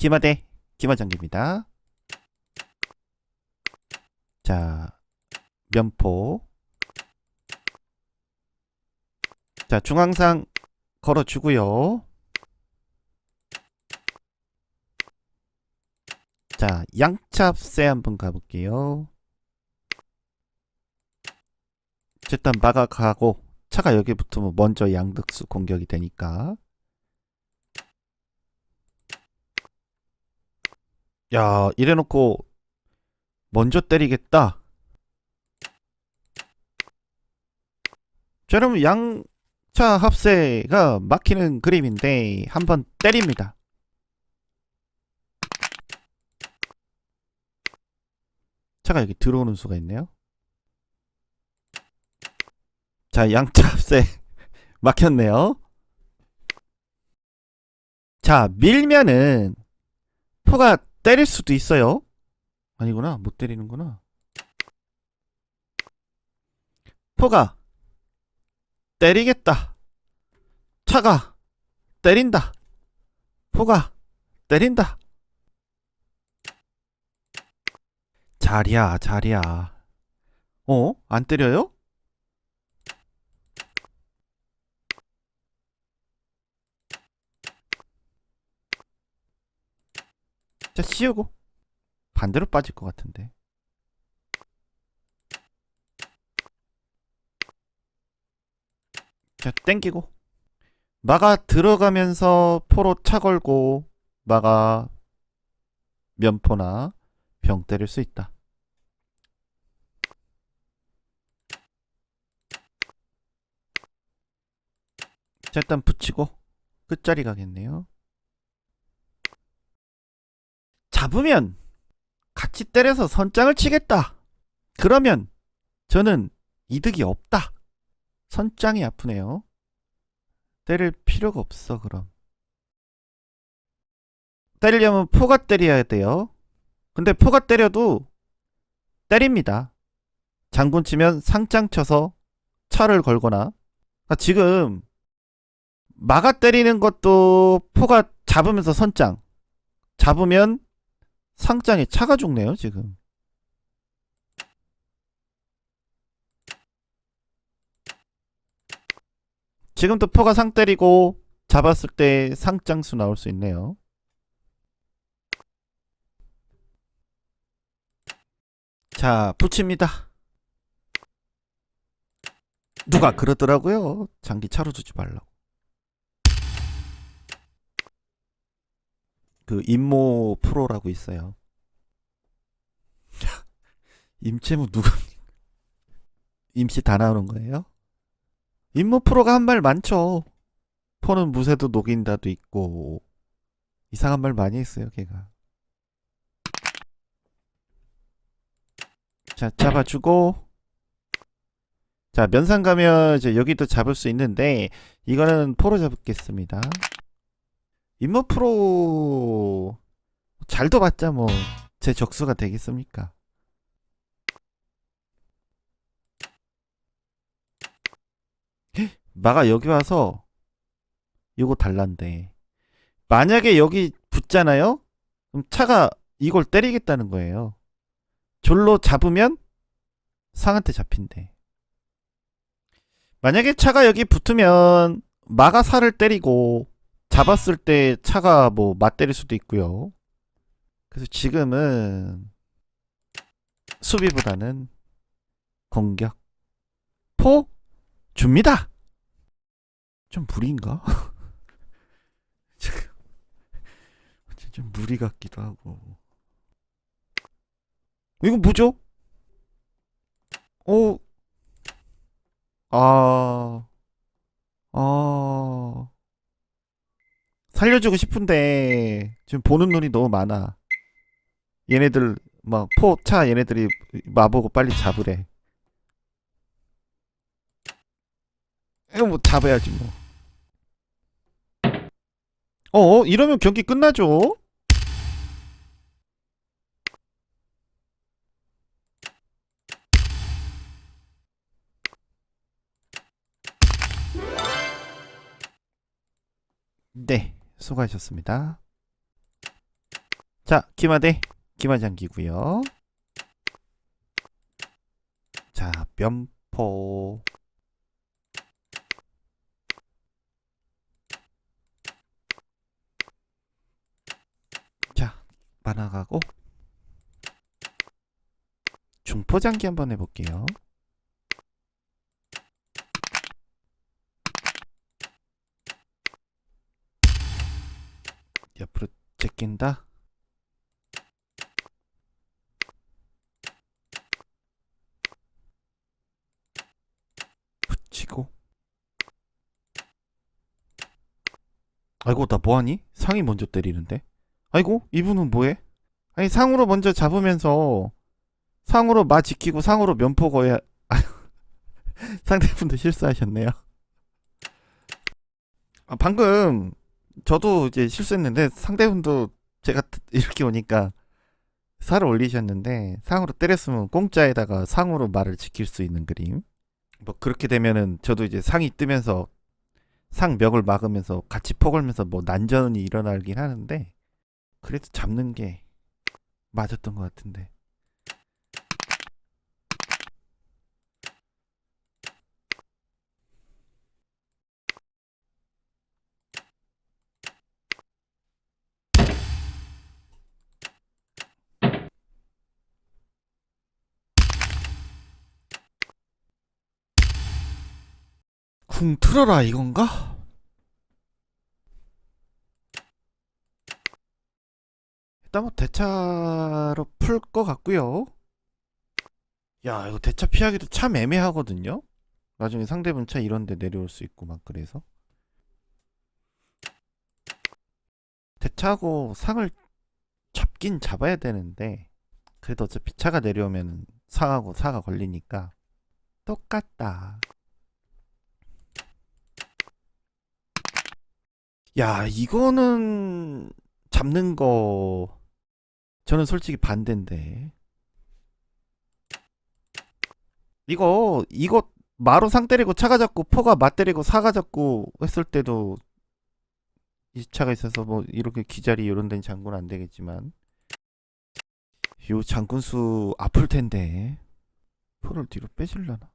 김하대 김하장입니다. 자, 면포. 자, 중앙상 걸어주고요. 자, 양찹새 한번 가볼게요. 일단 막아가고 차가 여기 붙으면 먼저 양득수 공격이 되니까 야 이래놓고 먼저 때리겠다. 자 여러분 양차 합세가 막히는 그림인데 한번 때립니다. 차가 여기 들어오는 수가 있네요. 자, 양차 합세 막혔네요. 자, 밀면은 포가 때릴 수도 있어요. 아니구나. 못 때리는구나. 포가 때리겠다. 차가 때린다. 포가 때린다. 자리야, 자리야. 어? 안 때려요? 자, 씌우고. 반대로 빠질 것 같은데. 자, 땡기고. 마가 들어가면서 포로 차 걸고, 마가 면포나 병 때릴 수 있다. 자, 일단 붙이고, 끝자리 가겠네요. 잡으면 같이 때려서 선장을 치겠다. 그러면 저는 이득이 없다. 선장이 아프네요. 때릴 필요가 없어 그럼. 때리려면 포가 때려야 돼요. 근데 포가 때려도 때립니다. 장군 치면 상장 쳐서 차를 걸거나 아, 지금 마가 때리는 것도 포가 잡으면서 선장 잡으면 상장에 차가 죽네요, 지금. 지금 도 포가 상 때리고 잡았을 때 상장수 나올 수 있네요. 자, 붙입니다. 누가 그러더라고요. 장기 차로 주지 말라고. 그 임모 프로라고 있어요. 임채무 누가 임씨 다 나오는 거예요? 임모 프로가 한 말 많죠. 포는 무쇠도 녹인다도 있고 이상한 말 많이 했어요, 걔가. 자, 잡아주고 자, 면상 가면 이제 여기도 잡을 수 있는데 이거는 포로 잡겠습니다. 임모 프로 잘도 봤자 뭐 제 적수가 되겠습니까? 헉, 마가 여기 와서 이거 달란데 만약에 여기 붙잖아요? 그럼 차가 이걸 때리겠다는 거예요. 졸로 잡으면 상한테 잡힌대. 만약에 차가 여기 붙으면 마가 살을 때리고 잡았을 때 차가 뭐 맞때릴 수도 있고요. 그래서 지금은 수비보다는 공격 포 줍니다. 좀 무리인가? 좀 무리 같기도 하고. 이거 뭐죠? 어, 아, 아. 살려주고 싶은데 지금 보는 눈이 너무 많아. 얘네들 막 포차 얘네들이 마보고 빨리 잡으래. 이거 뭐 잡아야지 뭐. 어 이러면 경기 끝나죠. 수고하셨습니다. 자, 기마대, 기마장기고요. 자, 면포. 자, 만화가고 중포장기 한번 해볼게요. 옆으로 제낀다. 붙이고. 아이고 나 뭐하니? 상이 먼저 때리는데. 아이고 이분은 뭐해? 아니 상으로 먼저 잡으면서 상으로 마 지키고 상으로 면포 거야. 상대분도 실수하셨네요. 아, 방금 저도 이제 실수했는데 상대분도 제가 이렇게 오니까 살을 올리셨는데 상으로 때렸으면 공짜에다가 상으로 말을 지킬 수 있는 그림. 뭐 그렇게 되면은 저도 이제 상이 뜨면서 상 벽을 막으면서 같이 퍼걸면서 뭐 난전이 일어나긴 하는데 그래도 잡는 게 맞았던 것 같은데. 궁 틀어라 이건가? 일단 뭐 대차로 풀 것 같고요. 야 이거 대차 피하기도 참 애매하거든요. 나중에 상대분 차 이런데 내려올 수 있고 막 그래서 대차하고 상을 잡긴 잡아야 되는데 그래도 어차피 차가 내려오면 상하고 사가 걸리니까 똑같다. 야, 이거는 잡는 거 저는 솔직히 반대인데. 이거 이거 마로 상 때리고 차가 잡고 포가 맞 때리고 사가 잡고 했을 때도 이 차가 있어서 뭐 이렇게 기자리 이런 데는 장군 안 되겠지만 요 장군 수 아플 텐데 포를 뒤로 빼실라나?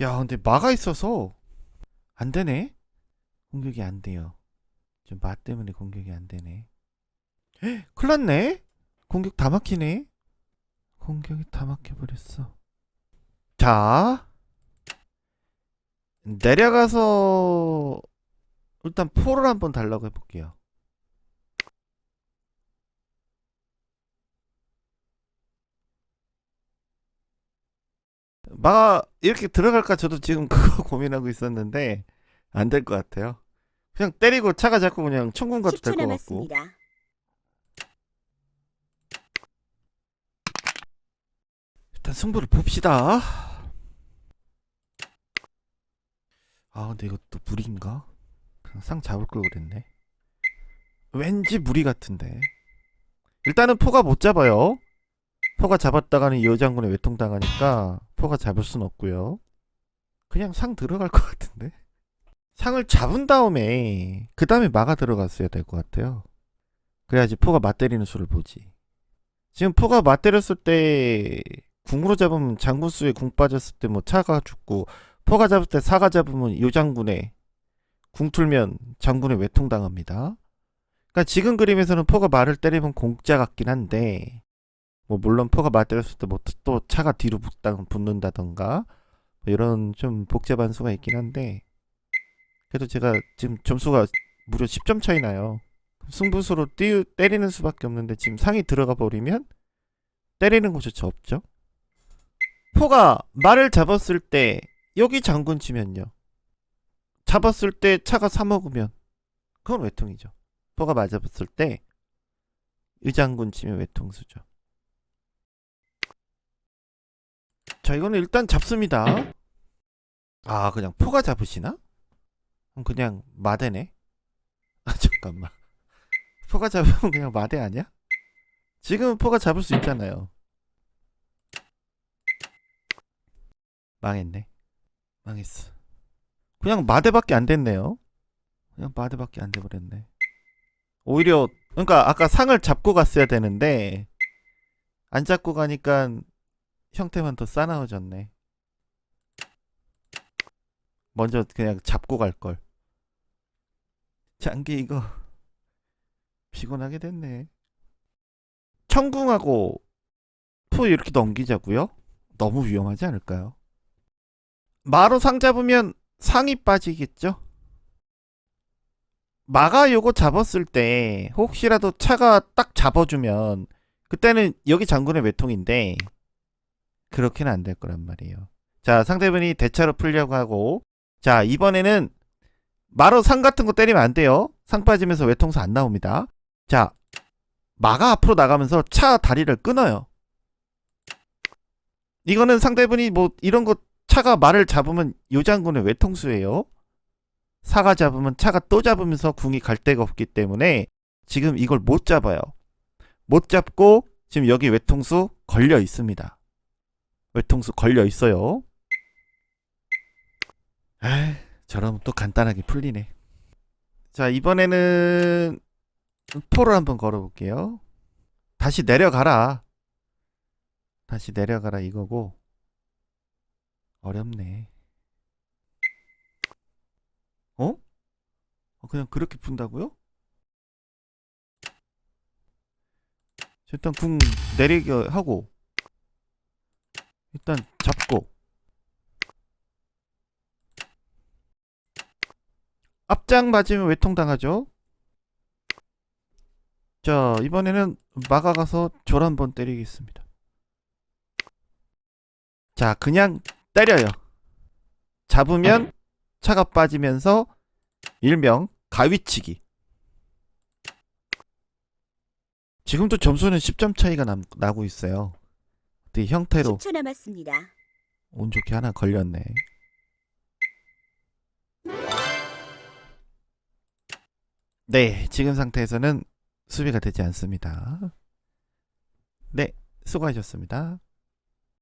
야, 근데 마가 있어서 안 되네. 공격이 안 돼요. 좀 마 때문에 공격이 안 되네. 헉, 큰일 났네. 공격 다 막히네. 공격이 다 막혀버렸어. 자, 내려가서 일단 포를 한번 달라고 해볼게요. 마 이렇게 들어갈까 저도 지금 그거 고민하고 있었는데 안 될 것 같아요. 그냥 때리고 차가 자꾸 그냥 천군 가도 10초 될것 같고. 남았습니다. 일단 승부를 봅시다. 아 근데 이것도 무리인가? 그냥 상 잡을 걸 그랬네. 왠지 무리 같은데. 일단은 포가 못 잡아요. 포가 잡았다가는 이 여장군에 외통당하니까 포가 잡을 순 없고요. 그냥 상 들어갈 것 같은데. 상을 잡은 다음에 그 다음에 마가 들어갔어야 될 것 같아요. 그래야지 포가 맞때리는 수를 보지. 지금 포가 맞때렸을 때 궁으로 잡으면 장군수에 궁 빠졌을 때 뭐 차가 죽고 포가 잡을 때 사가 잡으면 요장군에 궁 틀면 장군에 외통당합니다. 그러니까 지금 그림에서는 포가 말을 때리면 공짜 같긴 한데 뭐 물론 포가 맞때렸을 때 뭐 또 차가 뒤로 붙는다던가 뭐 이런 좀 복잡한 수가 있긴 한데 그래도 제가 지금 점수가 무려 10점 차이 나요. 승부수로 띄우, 때리는 수밖에 없는데 지금 상이 들어가 버리면 때리는 곳조차 없죠. 포가 말을 잡았을 때 여기 장군 치면요. 잡았을 때 차가 사 먹으면 그건 외통이죠. 포가 맞았을 때 의장군 치면 외통수죠. 자 이거는 일단 잡습니다. 아 그냥 포가 잡으시나? 그럼 그냥 마대네. 아 잠깐만. 포가 잡으면 그냥 마대 아니야? 지금은 포가 잡을 수 있잖아요. 망했네. 망했어. 그냥 마대밖에 안 됐네요. 그냥 마대밖에 안 돼버렸네. 오히려 그러니까 아까 상을 잡고 갔어야 되는데 안 잡고 가니까 형태만 더 싸나워졌네. 먼저 그냥 잡고 갈 걸. 장기 이거 피곤하게 됐네. 청궁하고 포 이렇게 넘기자고요? 너무 위험하지 않을까요? 마로 상 잡으면 상이 빠지겠죠? 마가 요거 잡았을 때 혹시라도 차가 딱 잡아주면 그때는 여기 장군의 외통인데 그렇게는 안 될 거란 말이에요. 자 상대분이 대차로 풀려고 하고 자 이번에는 마로 상 같은 거 때리면 안 돼요. 상 빠지면서 외통수 안 나옵니다. 자 마가 앞으로 나가면서 차 다리를 끊어요. 이거는 상대분이 뭐 이런 거 차가 말을 잡으면 요 장군의 외통수예요. 사가 잡으면 차가 또 잡으면서 궁이 갈 데가 없기 때문에 지금 이걸 못 잡아요. 못 잡고 지금 여기 외통수 걸려 있습니다. 외통수 걸려 있어요. 아, 저러면 또 간단하게 풀리네. 자, 이번에는 포를 한번 걸어볼게요. 다시 내려가라. 다시 내려가라 이거고 어렵네. 어? 어, 그냥 그렇게 푼다고요? 일단 궁 내리게 하고 일단 잡고 앞장 맞으면 외통 당하죠. 자 이번에는 막아가서 졸 한번 때리겠습니다. 자 그냥 때려요. 잡으면 차가 빠지면서 일명 가위치기. 지금도 점수는 10점 차이가 남, 나고 있어요. 어떻게 형태로 10초 남았습니다. 운 좋게 하나 걸렸네. 네, 지금 상태에서는 수비가 되지 않습니다. 네, 수고하셨습니다.